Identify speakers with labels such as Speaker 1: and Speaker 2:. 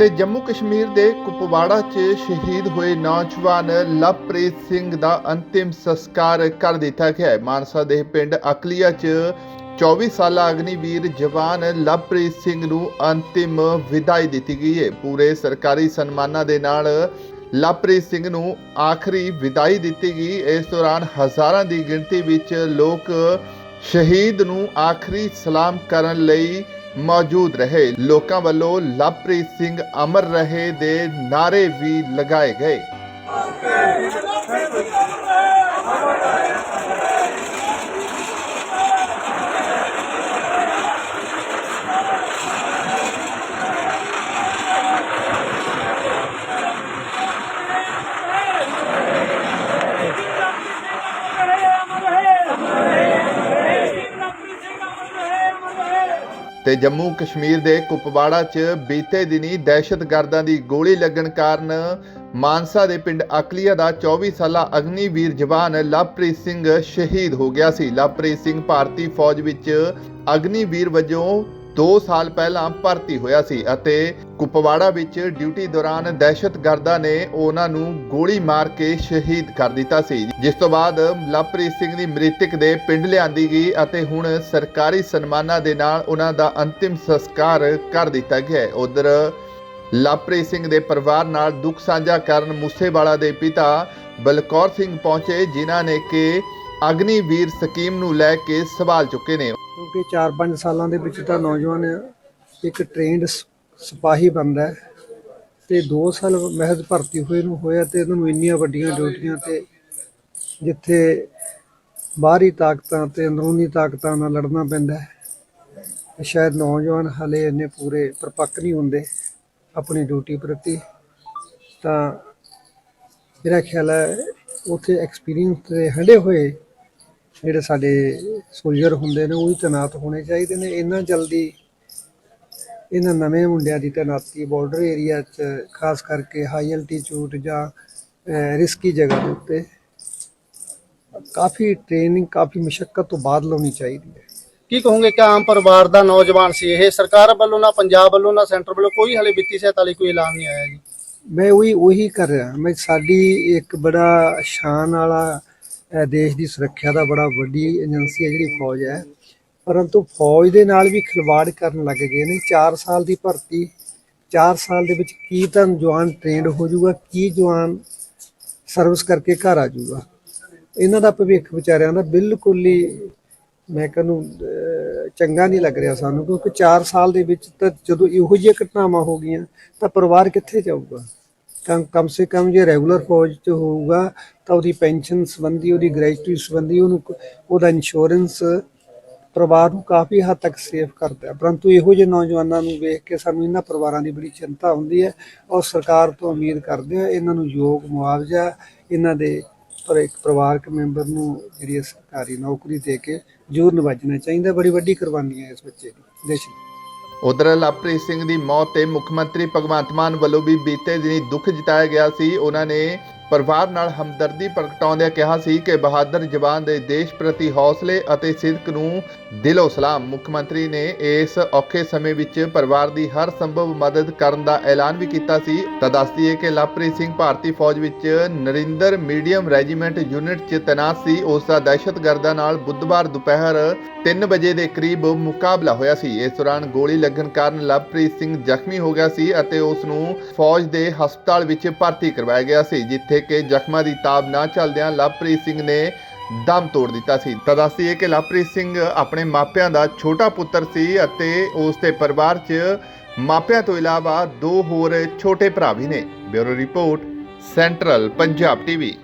Speaker 1: ਤੇ ਜੰਮੂ ਕਸ਼ਮੀਰ ਦੇ ਕੁਪਵਾੜਾ 'ਚ ਸ਼ਹੀਦ ਹੋਏ ਨੌਜਵਾਨ ਲਵਪ੍ਰੀਤ ਸਿੰਘ ਦਾ ਅੰਤਿਮ ਸੰਸਕਾਰ ਕਰ ਦਿੱਤਾ ਗਿਆ ਹੈ। ਮਾਨਸਾ ਦੇ ਪਿੰਡ ਅਕਲੀਆ 'ਚ 24 ਸਾਲਾ ਅਗਨੀਵੀਰ ਜਵਾਨ ਲਵਪ੍ਰੀਤ ਸਿੰਘ ਨੂੰ ਅੰਤਿਮ ਵਿਦਾਈ ਦਿੱਤੀ ਗਈ ਹੈ। ਪੂਰੇ ਸਰਕਾਰੀ ਸਨਮਾਨਾਂ ਦੇ ਨਾਲ ਲਵਪ੍ਰੀਤ ਸਿੰਘ ਨੂੰ ਆਖਰੀ ਵਿਦਾਈ ਦਿੱਤੀ ਗਈ। ਇਸ ਦੌਰਾਨ ਹਜ਼ਾਰਾਂ ਦੀ ਗਿਣਤੀ ਵਿੱਚ ਲੋਕ ਸ਼ਹੀਦ ਨੂੰ ਆਖਰੀ ਸਲਾਮ ਕਰਨ ਲਈ ਮੌਜੂਦ ਰਹੇ। ਲੋਕਾਂ ਵੱਲੋਂ ਲਵਪ੍ਰੀਤ ਸਿੰਘ ਅਮਰ ਰਹੇ ਦੇ ਨਾਰੇ ਵੀ ਲਗਾਏ ਗਏ। ਤੇ ਜੰਮੂ ਕਸ਼ਮੀਰ ਦੇ ਕੁਪਵਾੜਾ 'ਚ ਬੀਤੇ ਦਿਨੀ ਦਹਿਸ਼ਤਗਰਦਾਂ ਦੀ ਗੋਲੀ ਲੱਗਣ ਕਾਰਨ ਮਾਨਸਾ ਦੇ ਪਿੰਡ ਅਕਲੀਆ ਦਾ 24 ਸਾਲਾ ਅਗਨੀਵੀਰ ਜਵਾਨ ਲਵਪ੍ਰੀਤ ਸਿੰਘ ਸ਼ਹੀਦ ਹੋ ਗਿਆ ਸੀ। ਲਵਪ੍ਰੀਤ ਸਿੰਘ ਭਾਰਤੀ ਫੌਜ ਵਿੱਚ ਅਗਨੀਵੀਰ ਵਜੋਂ 2 ਸਾਲ ਪਹਿਲਾਂ ਭਰਤੀ ਹੋਇਆ ਸੀ ਅਤੇ ਕੁਪਵਾੜਾ ਵਿੱਚ ਡਿਊਟੀ ਦੌਰਾਨ ਦਹਿਸ਼ਤਗਰਦਾਂ ਨੇ ਉਹਨਾਂ ਨੂੰ ਗੋਲੀ ਮਾਰ ਕੇ ਸ਼ਹੀਦ ਕਰ ਦਿੱਤਾ ਸੀ। ਜਿਸ ਤੋਂ ਬਾਅਦ ਲਵਪ੍ਰੀਤ ਸਿੰਘ ਦੀ ਮ੍ਰਿਤਕ ਦੇ ਪਿੰਡ ਲਿਆਂਦੀ ਗਈ ਅਤੇ ਹੁਣ ਸਰਕਾਰੀ ਸਨਮਾਨਾਂ ਦੇ ਨਾਲ ਉਹਨਾਂ ਦਾ ਅੰਤਿਮ ਸੰਸਕਾਰ ਕਰ ਦਿੱਤਾ ਗਿਆ ਹੈ। ਉਧਰ ਲਵਪ੍ਰੀਤ ਸਿੰਘ ਦੇ ਪਰਿਵਾਰ ਨਾਲ ਦੁੱਖ ਸਾਂਝਾ ਕਰਨ ਮੂਸੇਵਾਲਾ ਦੇ ਪਿਤਾ ਬਲਕੌਰ ਸਿੰਘ ਪਹੁੰਚੇ, ਜਿਨ੍ਹਾਂ ਨੇ ਕਿ ਅਗਨੀਵੀਰ ਸਕੀਮ ਨੂੰ ਲੈ ਕੇ ਸਵਾਲ ਚੁੱਕੇ ਨੇ।
Speaker 2: ਕਿਉਂਕਿ 4-5 ਸਾਲਾਂ ਦੇ ਵਿੱਚ ਤਾਂ ਨੌਜਵਾਨ ਇੱਕ ਟ੍ਰੇਨਡ ਸਿਪਾਹੀ ਬਣਦਾ ਹੈ ਤੇ 2 ਸਾਲ ਮਹਿਜ਼ ਭਰਤੀ ਹੋਏ ਨੂੰ ਹੋਇਆ ਤੇ ਇਹਨਾਂ ਨੂੰ ਇੰਨੀਆਂ ਵੱਡੀਆਂ ਡਿਊਟੀਆਂ ਤੇ ਜਿੱਥੇ ਬਾਹਰੀ ਤਾਕਤਾਂ ਤੇ ਅੰਦਰੂਨੀ ਤਾਕਤਾਂ ਨਾਲ ਲੜਨਾ ਪੈਂਦਾ ਹੈ ਸ਼ਾਇਦ ਨੌਜਵਾਨ ਹਲੇ ਇੰਨੇ ਪੂਰੇ ਪਰਪੱਕ ਨਹੀਂ ਹੁੰਦੇ ਆਪਣੀ ਡਿਊਟੀ ਪ੍ਰਤੀ, ਤਾਂ ਮੇਰਾ ਖਿਆਲ ਹੈ ਉੱਥੇ ਐਕਸਪੀਰੀਅੰਸ ਤੇ ਹੰਡੇ ਹੋਏ ਜਿਹੜੇ ਸਾਡੇ ਸੋਲਜਰ ਹੁੰਦੇ ਨੇ ਉਹ ਵੀ ਤੈਨਾਤ ਹੋਣੇ ਚਾਹੀਦੇ ਨੇ। ਇੰਨਾ ਜਲਦੀ ਇਹਨਾਂ ਨਵੇਂ ਮੁੰਡਿਆਂ ਦੀ ਤੈਨਾਤੀ ਬਾਰਡਰ ਏਰੀਆ 'ਚ ਖਾਸ ਕਰਕੇ ਹਾਈ ਐਲਟੀਟਿਊਡ ਜਾਂ ਰਿਸਕੀ ਜਗ੍ਹਾ ਦੇ ਉੱਤੇ ਕਾਫੀ ਟ੍ਰੇਨਿੰਗ ਕਾਫੀ ਮੁਸ਼ਕਲ ਤੋਂ ਬਾਅਦ ਲਾਉਣੀ ਚਾਹੀਦੀ ਹੈ।
Speaker 3: ਕੀ ਕਹੋਗੇ ਕਿ ਆਮ ਪਰਿਵਾਰ ਦਾ ਨੌਜਵਾਨ ਸੀ ਇਹ? ਸਰਕਾਰ ਵੱਲੋਂ ਨਾ ਪੰਜਾਬ ਵੱਲੋਂ ਨਾ ਸੈਂਟਰ ਵੱਲੋਂ ਕੋਈ ਹਲੇ ਵਿੱਤੀ ਸਹਾਇਤਾ ਲਈ ਕੋਈ ਐਲਾਨ ਨਹੀਂ ਆਇਆ ਜੀ?
Speaker 2: ਮੈਂ ਉਹੀ ਉਹੀ ਕਰ ਰਿਹਾ। ਮੈਂ ਸਾਡੀ ਇੱਕ ਬੜਾ ਸ਼ਾਨ ਵਾਲਾ ਦੇਸ਼ ਦੀ ਸੁਰੱਖਿਆ ਦਾ ਬੜਾ ਵੱਡੀ ਏਜੰਸੀ ਹੈ ਜਿਹੜੀ ਫੌਜ ਹੈ। ਪਰੰਤੂ ਫੌਜ ਦੇ ਨਾਲ ਵੀ ਖਿਲਵਾੜ ਕਰਨ ਲੱਗ ਗਏ ਨੇ। 4 ਸਾਲ ਦੀ ਭਰਤੀ 4 ਸਾਲ ਦੇ ਵਿੱਚ ਕੀ ਤਾਂ ਜਵਾਨ ਟ੍ਰੇਨਡ ਹੋ ਜਾਊਗਾ, ਕੀ ਜਵਾਨ ਸਰਵਿਸ ਕਰਕੇ ਘਰ ਆ ਜਾਊਗਾ। ਇਹਨਾਂ ਦਾ ਭਵਿੱਖ ਵਿਚਾਰਿਆਂ ਦਾ ਬਿਲਕੁਲ ਹੀ ਮੈਂ ਕਹਿੰਦਾ ਚੰਗਾ ਨਹੀਂ ਲੱਗ ਰਿਹਾ ਸਾਨੂੰ, ਕਿਉਂਕਿ 4 ਸਾਲ ਦੇ ਵਿੱਚ ਤਾਂ ਜਦੋਂ ਇਹੋ ਜਿਹੀਆਂ ਘਟਨਾਵਾਂ ਹੋ ਗਈਆਂ, ਤਾਂ ਪਰਿਵਾਰ ਕਿੱਥੇ ਜਾਊਗਾ? ਕਮ ਕਮ ਸੇ ਕਮ ਜੇ ਰੈਗੂਲਰ ਫੌਜ ਚ ਹੋਊਗਾ, ਤਾਂ ਉਹਦੀ ਪੈਨਸ਼ਨ ਸੰਬੰਧੀ, ਉਹਦੀ ਗ੍ਰੈਜੂਟੀ ਸੰਬੰਧੀ ਉਹਨੂੰ ਉਹਦਾ ਇੰਸ਼ੋਰੈਂਸ ਪਰਿਵਾਰ ਨੂੰ ਕਾਫੀ ਹੱਦ ਤੱਕ ਸੇਫ ਕਰਦਾ ਹੈ। ਪਰੰਤੂ ਇਹੋ ਜਿਹੇ ਨੌਜਵਾਨਾਂ ਨੂੰ ਵੇਖ ਕੇ ਸਾਨੂੰ ਇਹਨਾਂ ਪਰਿਵਾਰਾਂ ਦੀ ਬੜੀ ਚਿੰਤਾ ਹੁੰਦੀ ਹੈ ਔਰ ਸਰਕਾਰ ਤੋਂ ਉਮੀਦ ਕਰਦੇ ਹਾਂ ਇਹਨਾਂ ਨੂੰ ਯੋਗ ਮੁਆਵਜ਼ਾ, ਇਹਨਾਂ ਦੇ ਪਰ ਇੱਕ ਪਰਿਵਾਰਕ ਮੈਂਬਰ ਨੂੰ ਜਿਹੜੀ ਹੈ ਸਰਕਾਰੀ ਨੌਕਰੀ ਦੇ ਕੇ ਜ਼ਰੂਰ ਨਿਵਾਜਣਾ ਚਾਹੀਦਾ। ਬੜੀ ਵੱਡੀ ਕੁਰਬਾਨੀ ਹੈ ਇਸ ਬੱਚੇ ਦੀ। ਦੇਸ਼ ਦੀ
Speaker 1: ਉਧਰ ਲਵਪ੍ਰੀਤ ਸਿੰਘ ਦੀ ਮੌਤ ਤੇ ਮੁੱਖ ਮੰਤਰੀ ਭਗਵੰਤ ਮਾਨ ਵੱਲੋਂ ਵੀ ਬੀਤੇ ਦਿਨੀ ਦੁੱਖ ਜਤਾਇਆ ਗਿਆ ਸੀ। ਉਹਨਾਂ ਨੇ ਪਰਿਵਾਰ ਨਾਲ ਹਮਦਰਦੀ ਪ੍ਰਗਟਾਉਂਦਿਆਂ ਕਿਹਾ ਸੀ ਕਿ ਬਹਾਦਰ ਜਵਾਨ ਦੇ ਦੇਸ਼ ਪ੍ਰਤੀ ਹੌਸਲੇ ਅਤੇ ਸਿਦਕ ਨੂੰ ਦਿਲੋਂ ਸਲਾਮ। ਮੁੱਖ ਮੰਤਰੀ ਨੇ ਇਸ ਔਖੇ ਸਮੇਂ ਵਿੱਚ ਪਰਿਵਾਰ ਦੀ ਹਰ ਸੰਭਵ ਮਦਦ ਕਰਨ ਦਾ ਐਲਾਨ ਵੀ ਕੀਤਾ ਸੀ। ਤਾਂ ਦੱਸਦੀ ਹੈ ਕਿ ਲਵਪ੍ਰੀਤ ਸਿੰਘ ਭਾਰਤੀ ਫੌਜ ਵਿੱਚ ਨਰਿੰਦਰ ਮੀਡੀਅਮ ਰੈਜੀਮੈਂਟ ਯੂਨਿਟ 'ਚ ਤੈਨਾਤ ਸੀ। ਉਸ ਦਾ ਦਹਿਸ਼ਤਗਰਦਾਂ ਨਾਲ ਬੁੱਧਵਾਰ ਦੁਪਹਿਰ 3 ਵਜੇ ਦੇ ਕਰੀਬ ਮੁਕਾਬਲਾ ਹੋਇਆ ਸੀ। ਇਸ ਦੌਰਾਨ ਗੋਲੀ ਲੱਗਣ ਕਾਰਨ ਲਵਪ੍ਰੀਤ ਸਿੰਘ ਜ਼ਖਮੀ ਹੋ ਗਿਆ ਸੀ ਅਤੇ ਉਸ ਨੂੰ ਫੌਜ ਦੇ ਹਸਪਤਾਲ ਵਿੱਚ ਭਰਤੀ ਕਰਵਾਇਆ ਗਿਆ ਸੀ, ਜਿੱਥੇ ਕਿ ਜ਼ਖਮਾਂ ਦੀ ਤਾਬ ਨਾ ਚੱਲਦਿਆਂ ਲਵਪ੍ਰੀਤ ਸਿੰਘ ਨੇ ਦਮ ਤੋੜ ਦਿੱਤਾ ਸੀ। ਤਾਂ ਦੱਸਦੀਏ ਕਿ ਲਵਪ੍ਰੀਤ ਸਿੰਘ ਆਪਣੇ ਮਾਪਿਆਂ ਦਾ ਛੋਟਾ ਪੁੱਤਰ ਸੀ ਅਤੇ ਉਸ ਦੇ ਪਰਿਵਾਰ 'ਚ ਮਾਪਿਆਂ ਤੋਂ ਇਲਾਵਾ ਦੋ ਹੋਰ ਛੋਟੇ ਭਰਾ ਵੀ ਨੇ। Bureau report, central Punjab TV.